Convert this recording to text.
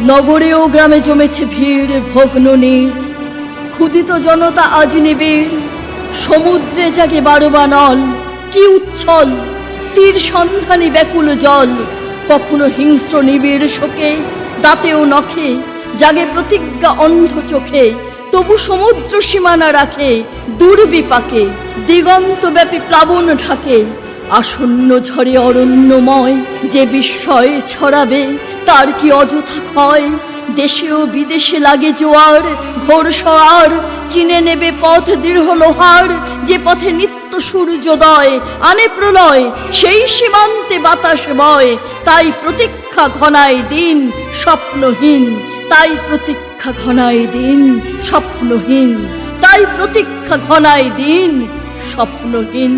নগরে ও গ্রামে জমেছে ভিড়, ভগ্ন নীর ক্ষুদিত জনতা আজ নিবিড় সমুদ্রে জাগে বারোবা নল। কি উচ্ছল! তীর সন্ধানী ব্যাকুল জল। কখনো হিংস্র নিবিড় শোকে, দাঁতেও নখে। জাগে প্রতিজ্ঞা অন্ধ চোখে। তবু সমুদ্র সীমানা রাখে দুর্বিপাকে। দিগন্ত ব্যাপী প্লাবন ঢাকে। আসন্ন ঝড়ে অরণ্যময় যে বিস্ময় ছড়াবে তার কি অযথা ক্ষয়? দেশে ও বিদেশে লাগে জোয়ার, ঘোর সওয়ার চিনে নেবে পথ দৃঢ় লোহার, যে পথে নিত্য সূর্যোদয় আনে প্রলয়, সেই সীমান্তে বাতাস বয়, তাই প্রতীক্ষা ঘনায় দিন স্বপ্নহীন, তাই প্রতীক্ষা ঘনায় দিন স্বপ্নহীন, তাই প্রতীক্ষা ঘনায় দিন স্বপ্নহীন।